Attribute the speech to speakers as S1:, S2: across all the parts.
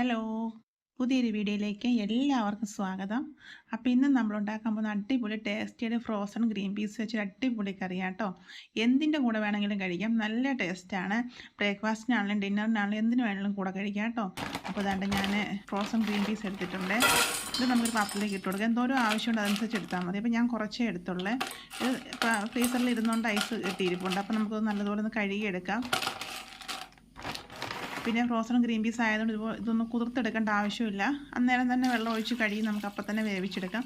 S1: Hello. പുതിയൊരു വീഡിയോയിലേക്ക് എല്ലാവർക്കും സ്വാഗതം. അപ്പോൾ ഇന്ന് നമ്മൾ ഉണ്ടാക്കാൻ പോകുന്ന അടിപൊളി ടേസ്റ്റിയുടെ ഫ്രോസൺ ഗ്രീൻ പീസ് വെച്ച് അടിപൊളി കറിയാണ് കേട്ടോ എന്തിന്റെ കൂടെ വേണമെങ്കിലും കഴിക്കാം. നല്ല ടേസ്റ്റാണ്. ബ്രേക്ക്ഫാസ്റ്റിനാണെങ്കിലും ഡിന്നറിനാണെങ്കിലും എന്തിനു വേണമെങ്കിലും കൂടെ കഴിക്കാം കേട്ടോ. അപ്പോൾ അതാണ്ട് ഞാൻ ഫ്രോസൺ ഗ്രീൻ പീസ് എടുത്തിട്ടുണ്ട്. ഇത് നമുക്കൊരു പാത്രത്തിലേക്ക് ഇട്ട് കൊടുക്കാം. എന്തോരം ആവശ്യമുണ്ട് അതനുസരിച്ച് എടുത്താൽ മതി. അപ്പോൾ ഞാൻ കുറച്ചേ എടുത്തുള്ളൂ. ഇത് ഫ്രീസറിൽ ഇരുന്നുകൊണ്ട് ഐസ് കിട്ടിയിരിപ്പുണ്ട്. അപ്പോൾ നമുക്കത് നല്ലതുപോലെ ഒന്ന് കഴുകിയെടുക്കാം. പിന്നെ ഫ്രോസൺ ഗ്രീൻ പീസ് ആയതുകൊണ്ട് ഇതുപോലെ ഇതൊന്നും കുതിർത്തെടുക്കേണ്ട ആവശ്യമില്ല. അന്നേരം തന്നെ വെള്ളം ഒഴിച്ച് കഴുകി നമുക്ക് അപ്പം തന്നെ വേവിച്ചെടുക്കാം.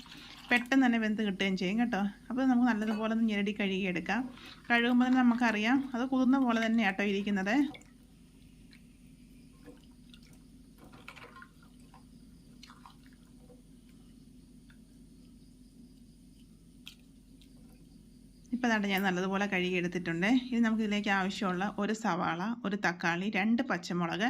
S1: പെട്ടെന്ന് തന്നെ വെന്ത് കിട്ടുകയും ചെയ്യും കേട്ടോ. അപ്പോൾ നമുക്ക് നല്ലതുപോലെ ഒന്ന് ഞെരടി കഴുകിയെടുക്കാം. കഴുകുമ്പോൾ തന്നെ നമുക്കറിയാം അത് കുതിർന്ന പോലെ തന്നെ കേട്ടോ ഇരിക്കുന്നത്. ഇപ്പോൾ അതാണ്ട് ഞാൻ നല്ലതുപോലെ കഴുകി എടുത്തിട്ടുണ്ട്. ഇത് നമുക്ക് ഇതിലേക്ക് ആവശ്യമുള്ള ഒരു സവാള ഒരു തക്കാളി രണ്ട് പച്ചമുളക്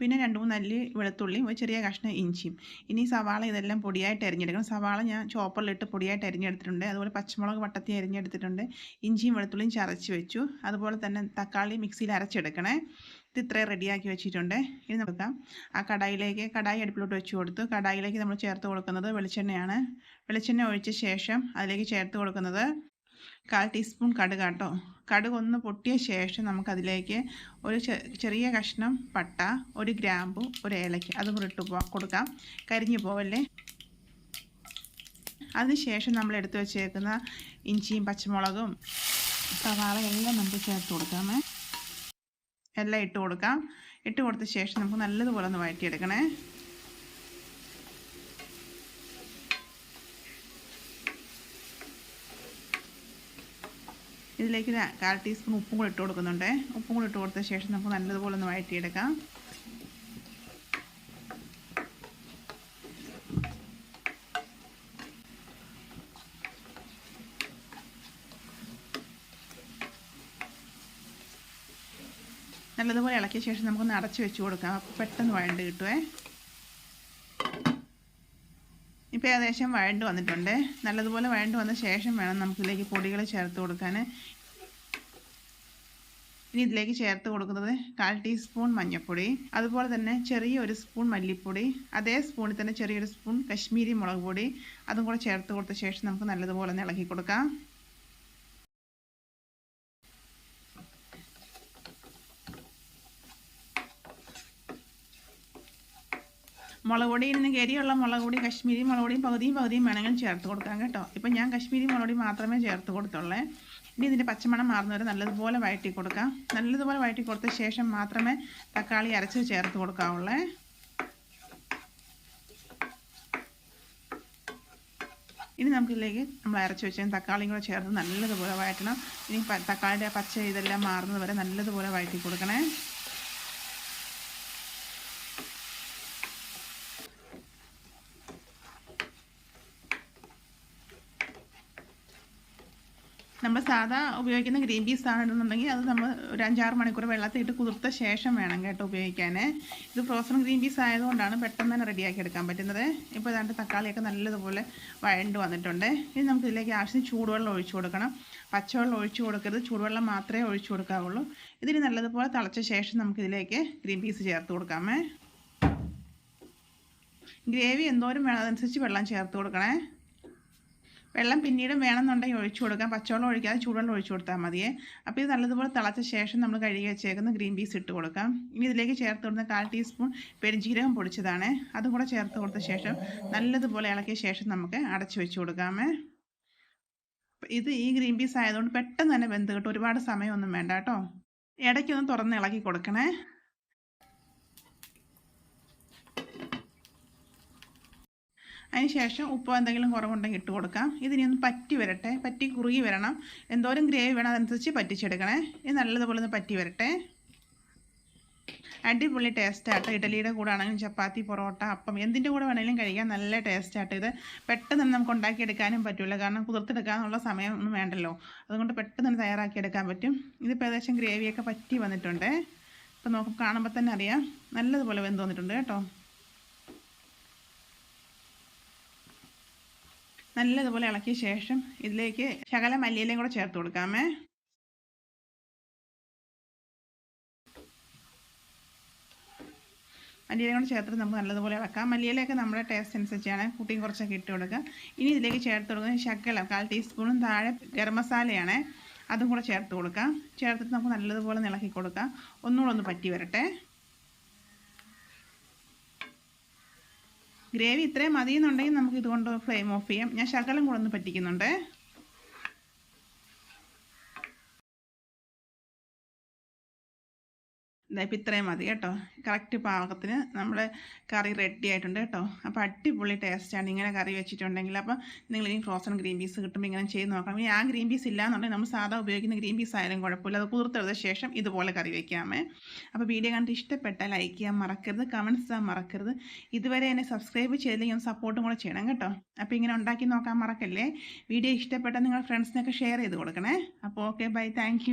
S1: പിന്നെ രണ്ട് മൂന്ന് അല്ലി വെളുത്തുള്ളിയും ഒരു ചെറിയ കഷ്ണം ഇഞ്ചിയും. ഇനി സവാള ഇതെല്ലാം പൊടിയായിട്ട് അരിഞ്ഞെടുക്കണം. സവാള ഞാൻ ചോപ്പറിലിട്ട് പൊടിയായിട്ട് അരിഞ്ഞെടുത്തിട്ടുണ്ട്. അതുപോലെ പച്ചമുളക് വട്ടത്തി അരിഞ്ഞെടുത്തിട്ടുണ്ട്. ഇഞ്ചിയും വെളുത്തുള്ളിയും ചതച്ച് വെച്ചു. അതുപോലെ തന്നെ തക്കാളി മിക്സിയിൽ അരച്ചെടുക്കണേ. ഇത് ഇത്രയും റെഡിയാക്കി വെച്ചിട്ടുണ്ട്. ഇനി നോക്കാം. ആ കടായിലേക്ക് കടായി അടുപ്പിലോട്ട് വെച്ച് കൊടുത്തു. കടായിലേക്ക് നമ്മൾ ചേർത്ത് കൊടുക്കുന്നത് വെളിച്ചെണ്ണയാണ്. വെളിച്ചെണ്ണ ഒഴിച്ച ശേഷം അതിലേക്ക് ചേർത്ത് കൊടുക്കുന്നത് കാൽ ടീസ്പൂൺ കടുക് കേട്ടോ കടുക് ഒന്ന് പൊട്ടിയ ശേഷം നമുക്കതിലേക്ക് ഒരു ചെറിയ കഷ്ണം പട്ട ഒരു ഗ്രാമ്പു ഒരു ഏലയ്ക്ക അതും കൂടെ ഇട്ട് കൊടുക്കാം. കരിഞ്ഞു പോവല്ലേ? അതിനുശേഷം നമ്മൾ എടുത്തു വച്ചേക്കുന്ന ഇഞ്ചിയും പച്ചമുളകും സവാള എല്ലാം നമുക്ക് ചേർത്ത് കൊടുക്കാമേ. എല്ലാം ഇട്ട് കൊടുക്കാം. ഇട്ട് കൊടുത്ത ശേഷം നമുക്ക് നല്ലതുപോലെ ഒന്ന് വഴറ്റിയെടുക്കണേ. ഇതിലേക്ക് ഒരു കാൽ ടീസ്പൂൺ ഉപ്പും കൂടി ഇട്ട് കൊടുക്കുന്നുണ്ട്. ഉപ്പും കൂടി ഇട്ട് കൊടുത്ത ശേഷം നമുക്ക് നല്ലതുപോലെ ഒന്ന് വഴറ്റിയെടുക്കാം. നല്ലതുപോലെ ഇളക്കിയ ശേഷം നമുക്കൊന്ന് അടച്ചു വെച്ച് കൊടുക്കാം. പെട്ടെന്ന് വഴണ്ട് കിട്ടുമേ ഇപ്പോൾ ഏകദേശം വഴണ്ട് വന്നിട്ടുണ്ട്. നല്ലതുപോലെ വഴണ്ട് വന്ന ശേഷം വേണം നമുക്കിതിലേക്ക് പൊടികൾ ചേർത്ത് കൊടുക്കാൻ. ഇനി ഇതിലേക്ക് ചേർത്ത് കൊടുക്കുന്നത് കാൽ ടീസ്പൂൺ മഞ്ഞൾപ്പൊടി. അതുപോലെ തന്നെ ചെറിയ ഒരു സ്പൂൺ മല്ലിപ്പൊടി അതേ സ്പൂണിൽ തന്നെ ചെറിയൊരു സ്പൂൺ കശ്മീരി മുളക് പൊടി അതും കൂടെ ചേർത്ത് കൊടുത്ത ശേഷം നമുക്ക് നല്ലതുപോലെ ഒന്ന് ഇളക്കി കൊടുക്കാം. മുളക് പൊടിയിൽ നിന്ന് കരിയുള്ള മുളക് പൊടി കശ്മീരി മുളക് പൊടിയും പകുതിയും പകുതിയും വേണമെങ്കിൽ ചേർത്ത് കൊടുക്കാം കേട്ടോ. ഇപ്പം ഞാൻ കശ്മീരി മുളക് പൊടി മാത്രമേ ചേർത്ത് കൊടുത്തുള്ളേ. ഇനി ഇതിന്റെ പച്ചമണം മാറുന്നവരെ നല്ലതുപോലെ വഴറ്റി കൊടുക്കാം. നല്ലതുപോലെ വഴറ്റി കൊടുത്ത ശേഷം മാത്രമേ തക്കാളി അരച്ച് ചേർത്ത് കൊടുക്കാവുള്ളേ. ഇനി നമുക്കിതിലേക്ക് നമ്മൾ അരച്ച് വെച്ച തക്കാളിയും കൂടെ ചേർത്ത് നല്ലതുപോലെ വഴറ്റണം. ഇനി തക്കാളിയുടെ പച്ച ഇതെല്ലാം മാറുന്നത് വരെ നല്ലതുപോലെ വഴറ്റി കൊടുക്കണേ. നമ്മൾ സാധാ ഉപയോഗിക്കുന്ന ഗ്രീൻ പീസ് ആണെന്നുണ്ടെങ്കിൽ അത് നമ്മൾ ഒരു അഞ്ചാറ് മണിക്കൂർ വെള്ളത്തിൽ ഇട്ട് കുതിർത്ത ശേഷം വേണം കേട്ടോ ഉപയോഗിക്കാൻ. ഇത് ഫ്രോസൺ ഗ്രീൻ പീസ് ആയതുകൊണ്ടാണ് പെട്ടെന്ന് തന്നെ റെഡിയാക്കി എടുക്കാൻ പറ്റുന്നത്. ഇപ്പോൾ ഇതാണ്ട് തക്കാളിയൊക്കെ നല്ലതുപോലെ വഴണ്ട് വന്നിട്ടുണ്ട്. ഇനി നമുക്ക് ഇതിലേക്ക് ആവശ്യത്തിന് ചൂടുവെള്ളം ഒഴിച്ചു കൊടുക്കണം. പച്ചവെള്ളം ഒഴിച്ചു കൊടുക്കരുത്. ചൂടുവെള്ളം മാത്രമേ ഒഴിച്ചു കൊടുക്കാവുള്ളൂ. ഇതിന് നല്ലതുപോലെ തിളച്ച ശേഷം നമുക്കിതിലേക്ക് ഗ്രീൻ പീസ് ചേർത്ത് കൊടുക്കാമേ. ഗ്രേവി എന്തോരം വേണം? അതനുസരിച്ച് വെള്ളം ചേർത്ത് കൊടുക്കണേ. വെള്ളം പിന്നീട് വേണമെന്നുണ്ടെങ്കിൽ ഒഴിച്ചു കൊടുക്കാം. പച്ചവെള്ളം ഒഴിക്കാതെ ചൂടുവെള്ളം ഒഴിച്ചു കൊടുത്താൽ മതിയേ. അപ്പോൾ ഇത് നല്ലതുപോലെ തിളച്ച ശേഷം നമ്മൾ കഴുകി വെച്ചേക്കുന്ന ഗ്രീൻ പീസ് ഇട്ട് കൊടുക്കാം. ഇനി ഇതിലേക്ക് ചേർത്ത് കൊടുക്കുന്ന കാൽ ടീസ്പൂൺ പെരിഞ്ചീരകം പൊടിച്ചതാണ്. അതും കൂടെ ചേർത്ത് കൊടുത്ത ശേഷം നല്ലതുപോലെ ഇളക്കിയ ശേഷം നമുക്ക് അടച്ചു വെച്ച് കൊടുക്കാമേ. ഇത് ഈ ഗ്രീൻ പീസ് ആയതുകൊണ്ട് പെട്ടെന്ന് തന്നെ വെന്ത് കിട്ടും. ഒരുപാട് സമയമൊന്നും വേണ്ട കേട്ടോ. ഇടയ്ക്കൊന്ന് തുറന്ന് ഇളക്കി കൊടുക്കണേ. അതിന് ശേഷം ഉപ്പ് എന്തെങ്കിലും കുറവുണ്ടെങ്കിൽ ഇട്ട് കൊടുക്കാം. ഇതിനി ഒന്ന് പറ്റി വരട്ടെ. പറ്റി കുറുകി വരണം. എന്തോരം ഗ്രേവി വേണം അതനുസരിച്ച് പറ്റിച്ചെടുക്കണേ. ഇത് നല്ലതുപോലെ ഒന്ന് പറ്റി വരട്ടെ. അടിപൊളി ടേസ്റ്റ് ആട്ടോ. ഇഡലിയുടെ കൂടെ ആണെങ്കിലും ചപ്പാത്തി പൊറോട്ട അപ്പം എന്തിന്റെ കൂടെ വേണമെങ്കിലും കഴിക്കാൻ നല്ല ടേസ്റ്റ് ആട്ടോ ഇത്. പെട്ടെന്ന് നമുക്ക് ഉണ്ടാക്കിയെടുക്കാനും പറ്റില്ല കാരണം കുതിർത്തെടുക്കാനുള്ള സമയം ഒന്നും വേണ്ടല്ലോ. അതുകൊണ്ട് പെട്ടെന്ന് തയ്യാറാക്കിയെടുക്കാൻ പറ്റും. ഇതിപ്പോൾ ഏകദേശം ഗ്രേവിയൊക്കെ പറ്റി വന്നിട്ടുണ്ട്. ഇപ്പം നോക്കുമ്പോൾ കാണുമ്പോൾ തന്നെ അറിയാം. നല്ലതുപോലെ വെന്ത് വന്നിട്ടുണ്ട് കേട്ടോ. നല്ലതുപോലെ ഇളക്കിയ ശേഷം ഇതിലേക്ക് ശകല മല്ലിയിലയും കൂടെ ചേർത്ത് കൊടുക്കാമേ. മല്ലിയിലേയും കൂടെ ചേർത്തിട്ട് നമുക്ക് നല്ലതുപോലെ ഇളക്കാം. മല്ലിയിലൊക്കെ നമ്മുടെ ടേസ്റ്റ് അനുസരിച്ചാണ് കുട്ടിയും കുറച്ചൊക്കെ ഇട്ട് കൊടുക്കുക. ഇനി ഇതിലേക്ക് ചേർത്ത് കൊടുക്കുന്ന ശകല കാൽ ടീസ്പൂണും താഴെ ഗരം മസാലയാണ്. അതും കൂടെ ചേർത്ത് കൊടുക്കാം. ചേർത്തിട്ട് നമുക്ക് നല്ലതുപോലെ ഇളക്കി കൊടുക്കാം. ഒന്നുകൂടെ ഒന്ന് പറ്റി വരട്ടെ ഗ്രേവി ഇത്രയും മതി എന്നുണ്ടെങ്കിൽ നമുക്ക് ഇതുകൊണ്ട് ഫ്ലെയിം ഓഫ് ചെയ്യാം. ഞാൻ ശകലം കൂടെ ഒന്ന് പറ്റിക്കുന്നുണ്ട്. ഇപ്പം ഇത്രയും മതി കേട്ടോ. കറക്റ്റ് പാകത്തിന് നമ്മൾ കറി റെഡി ആയിട്ടുണ്ട് കേട്ടോ. അപ്പോൾ അടിപൊളി ടേസ്റ്റാണ് ഇങ്ങനെ കറി വെച്ചിട്ടുണ്ടെങ്കിൽ അപ്പോൾ നിങ്ങൾ ഇനി ഫ്രോസൺ ഗ്രീൻ പീസ് കിട്ടുമ്പോൾ ഇങ്ങനെ ചെയ്ത് നോക്കണം. ഇനി ആ ഗ്രീൻ പീസ് ഇല്ലാന്നുണ്ടെങ്കിൽ നമ്മൾ സാധാ ഉപയോഗിക്കുന്ന ഗ്രീൻ പീസ് ആയാലും കുഴപ്പമില്ല. അത് കുതിർത്തെടുത്ത ശേഷം ഇതുപോലെ കറി വയ്ക്കാമേ അപ്പോൾ വീഡിയോ കണ്ടിട്ട് ഇഷ്ടപ്പെട്ട ലൈക്ക് ചെയ്യാൻ മറക്കരുത്. കമന്റ്സ് ചെയ്യാൻ മറക്കരുത്. ഇതുവരെ എന്നെ സബ്സ്ക്രൈബ് ചെയ്തില്ലെങ്കിൽ ഒന്ന് സപ്പോർട്ടും കൂടെ ചെയ്യണം കേട്ടോ. അപ്പോൾ ഇങ്ങനെ ഉണ്ടാക്കി നോക്കാൻ മറക്കല്ലേ? വീഡിയോ ഇഷ്ടപ്പെട്ടാൽ നിങ്ങൾ ഫ്രണ്ട്സിനൊക്കെ ഷെയർ ചെയ്ത് കൊടുക്കണേ. അപ്പോൾ ഓക്കെ ബൈ താങ്ക്